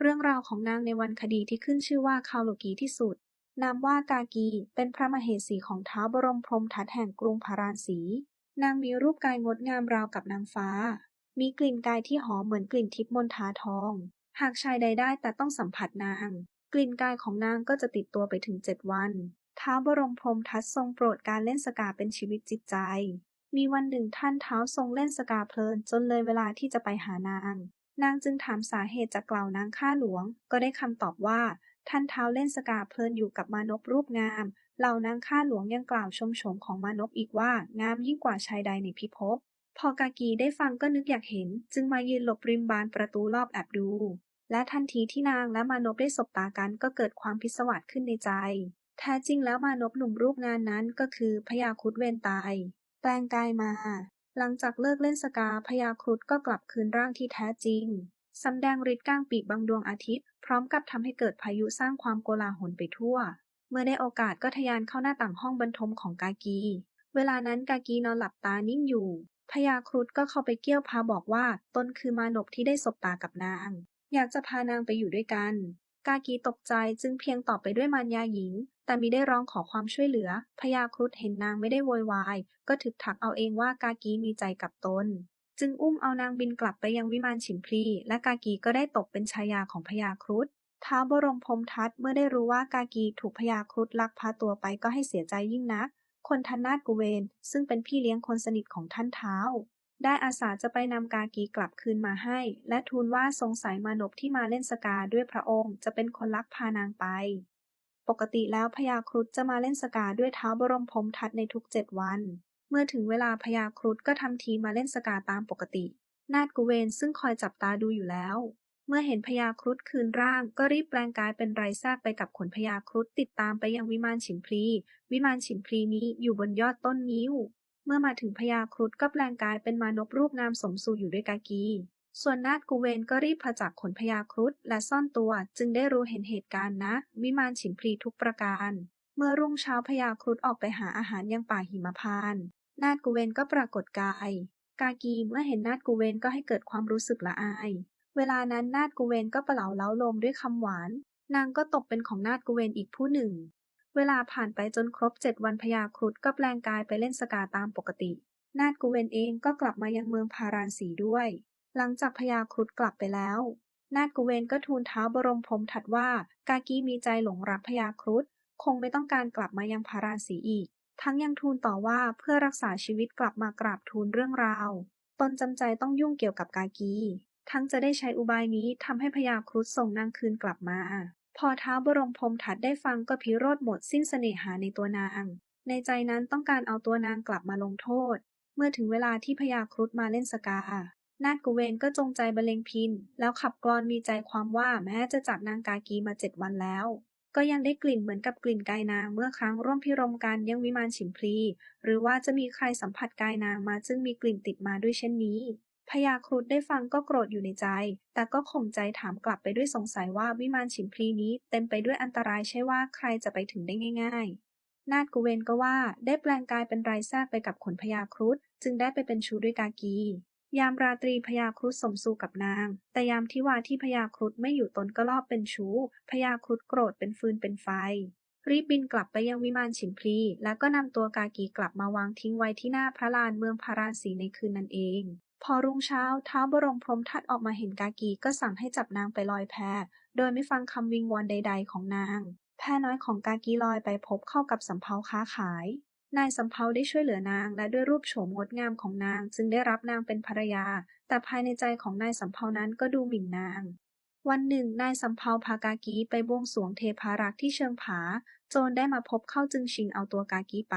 เรื่องราวของนางในวันคดีที่ขึ้นชื่อว่าคาวโลกีที่สุด นามว่ากากี เป็นพระมเหสีของท้าวบรมพรหมทัตแห่งกรุงพาราณสี นางมีรูปกายงดงามราวกับนางฟ้า มีกลิ่นกายที่หอมเหมือนกลิ่นทิพมณฑาทอง หากชายใดได้แต่ต้องสัมผัสนาง กลิ่นกายของนางก็จะติดตัวไปถึงเจ็ดวัน ท้าวบรมพรหมทัตทรงโปรดการเล่นสกาเป็นชีวิตจิตใจ มีวันหนึ่งท่านเท้าทรงเล่นสกาเพลินจนเลยเวลาที่จะไปหานาง นางจึงถามสาเหตุจากกล่าวนางข้าหลวง ก็ได้คำตอบว่า ท่านเท้าเล่นสกาเพลินอยู่กับมานพรูปงาม เหล่านางข้าหลวงยังกล่าวชมชมของมานพอีกว่างามยิ่งกว่าชายใดในพิภพ พอกากีได้ฟังก็นึกอยากเห็น จึงมายืนหลบริมบานประตูรอบแอบดู และทันทีที่นางและมานพได้สบตากันก็เกิดความพิศวาสขึ้นในใจ แท้จริงแล้วมานพหนุ่มรูปงานนั้นก็คือพญาครุฑเวนตายแปลงกายมา หลังจากเลิกเล่นสกาพญาครุฑก็กลับคืนร่างที่แท้จริงสำแดงฤทธิ์ก้างปีกบังดวงอาทิตย์ พร้อมกับทำให้เกิดพายุสร้างความโกลาหลไปทั่ว เมื่อได้โอกาสก็ทะยานเข้าหน้าต่างห้องบรรทมของกากี เวลานั้นกากีนอนหลับตานิ่งอยู่พญาครุฑก็เข้าไปเกี้ยวพาบอกว่าตนคือมานพที่ได้สบตากับนาง อยากจะพานางไปอยู่ด้วยกัน กากีตกใจจึงเพียงตอบไปด้วยมารยาหญิง แต่มิได้ร้องขอความช่วยเหลือ พญาครุฑเห็นนางไม่ได้โวยวาย ก็ถึกถักเอาเองว่ากากีมีใจกับตน จึงอุ้มเอานางบินกลับไปยังวิมานฉิมพลี และกากีก็ได้ตกเป็นชายาของพญาครุฑท้าบรมพรมทัตเมื่อได้รู้ว่ากากีถูกพญาครุฑลักพาตัวไปก็ให้เสียใจยิ่งนัก คนทันนาถกุเวน ซึ่งเป็นพี่เลี้ยงคนสนิทของท่านเท้า ได้อาสาจะไปนำกากีกลับคืนมาให้ และทูลว่าสงสัยมานพที่มาเล่นสกาด้วยพระองค์จะเป็นคนลักพานางไป ปกติแล้วพญาครุฑจะมาเล่นสกาด้วยเท้าบรมพรมทัตในทุกเจ็ดวัน เมื่อถึงเวลาพญาครุฑก็ทำทีมาเล่นสกาตามปกติ นาฏกุเวนซึ่งคอยจับตาดูอยู่แล้ว เมื่อเห็นพญาครุฑคืนร่าง ก็รีบแปลงกายเป็นไรแทรกไปกับขนพญาครุฑติดตามไปยังวิมานฉิมพลี วิมานฉิมพลีนี้อยู่บนยอดต้นนิ้ว เมื่อมาถึงพญาครุฑก็แปลงกายเป็นมานพรูปงามสมสู่อยู่ด้วยกากี ส่วนนาฏกุเวนก็รีบผจากขนพญาครุฑและซ่อนตัวจึงได้รู้เห็นเหตุการณ์นะ วิมานฉิมพลีทุกประการ เมื่อรุ่งเช้าพญาครุฑออกไปหาอาหารยังป่าหิมพานต์นาฏกุเวนก็ปรากฏกาย กากีเมื่อเห็นนาฏกุเวนก็ให้เกิดความรู้สึกละอาย เวลานั้นนาฏกุเวนก็เปล่าเล้าลมด้วยคำหวาน นางก็ตกเป็นของนาฏกุเวนอีกผู้หนึ่ง เวลาผ่านไปจนครบเจ็ดวันพญาครุฑก็แปลงกายไปเล่นสกาตามปกติ นาฏกุเวนเองก็กลับมายังเมืองพาราณสีด้วย หลังจากพญาครุฑกลับไปแล้ว นาฏกุเวนก็ทูลเท้าบรมพรมทัดว่า กากีมีใจหลงรักพญาครุฑคงไม่ต้องการกลับมายังพาราณสีอีก ทั้งยังทูลต่อว่าเพื่อรักษาชีวิตกลับมากราบทูลเรื่องราว ตนจำใจต้องยุ่งเกี่ยวกับกากี ทั้งจะได้ใช้อุบายนี้ทำให้พญาครุฑส่งนางคืนกลับมา พอท้าบรมพรหมทัดได้ฟังก็พิโรธหมดสิ้นเสน่หาในตัวนาง ในใจนั้นต้องการเอาตัวนางกลับมาลงโทษ เมื่อถึงเวลาที่พญาครุฑมาเล่นสกา นาฏกุเวนก็จงใจบรรเลงพิน แล้วขับกลอนมีใจความว่าแม้จะจับนางกากีมาเจ็ดวันแล้ว ก็ยังได้กลิ่นเหมือนกับกลิ่นกายนางเมื่อครั้งร่วมพิรมกันยังวิมานฉิมพลี หรือว่าจะมีใครสัมผัสกายนางมาจึงมีกลิ่นติดมาด้วยเช่นนี้ พญาครุฑได้ฟังก็โกรธอยู่ในใจ แต่ก็ข่มใจถามกลับไปด้วยสงสัยว่าวิมานฉิมพลีนี้เต็มไปด้วยอันตรายใช่ว่าใครจะไปถึงได้ง่าย ๆ นาฏกุเวนก็ว่าได้แปลงกายเป็นไรแทรกไปกับขนพญาครุฑจึงได้ไปเป็นชูด้วยกากี ยามราตรีพญาครุฑสมสู่กับนาง แต่ยามที่ว่าที่พญาครุฑไม่อยู่ตนก็ลอบเป็นชู้พญาครุฑโกรธเป็นฟืนเป็นไฟรีบบินกลับไปยังวิมานฉิมพลี แล้วก็นำตัวกากีกลับมาวางทิ้งไว้ที่หน้าพระลานเมืองพาราสีในคืนนั้นเอง พอรุ่งเช้าท้าวบรมพรหมทัตออกมาเห็นกากีก็สั่งให้จับนางไปลอยแพโดยไม่ฟังคำวิงวอนใด ๆ ของนาง แพน้อยของกากีลอยไปพบเข้ากับสำเภาค้าขาย นายสำเภาได้ช่วยเหลือนาง และด้วยรูปโฉมงดงามของนางจึงได้รับนางเป็นภรรยา แต่ภายในใจของนายสำเภานั้นก็ดูหมิ่นนาง วันหนึ่งนายสำเภาพากากีไปบวงสรวงเทพารักษ์ที่เชิงผา โจรได้มาพบเข้าจึงชิงเอาตัวกากีไป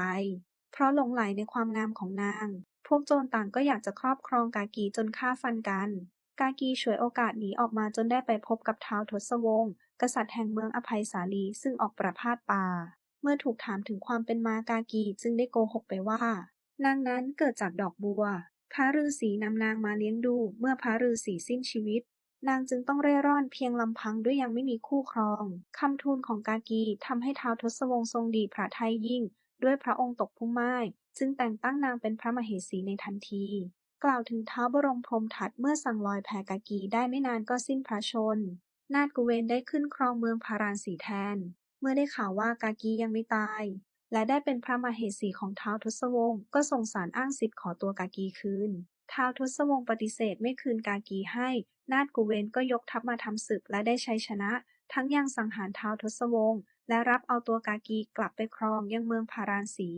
เพราะหลงไหลในความงามของนาง พวกโจรต่างก็อยากจะครอบครองกากีจนฆ่าฟันกัน กากีฉวยโอกาสหนีออกมาจนได้ไปพบกับท้าวทศวงศ์กษัตริย์แห่งเมืองอภัยสาลีซึ่งออกประพาสป่า เมื่อถูกถามถึงความเป็นมากากีจึงได้โกหกไปว่านางนั้นเกิดจากดอกบัว พระฤาษีนำนางมาเลี้ยงดูเมื่อพระฤาษีสิ้นชีวิต นางจึงต้องเร่ร่อนเพียงลำพังด้วยยังไม่มีคู่ครอง คำทูลของกากีทำให้ท้าวทศวงศ์ทรงดีพระทัยยิ่ง ด้วยพระองค์ตกพุ่มไม้จึงแต่งตั้งนางเป็นพระมเหสีในทันที กล่าวถึงท้าวบรมพรมทัตเมื่อสั่งลอยแพกากีได้ไม่นานก็สิ้นพระชน นาถกุเวนได้ขึ้นครองเมืองพาราณสีแทน เมื่อได้ข่าวว่ากากียังไม่ตาย และได้เป็นพระมเหสีของท้าวทศวงศ์ก็ส่งสารอ้างสิทธิ์ขอตัวกากีคืนท้าวทศวงศ์ปฏิเสธไม่คืนกากีให้ นาถกุเวนก็ยกทัพมาทำศึกและได้ชัยชนะ ทั้งยังสังหารท้าวทศวงศ์ และรับเอาตัวกากีกลับไปครองยังเมืองพาราณสี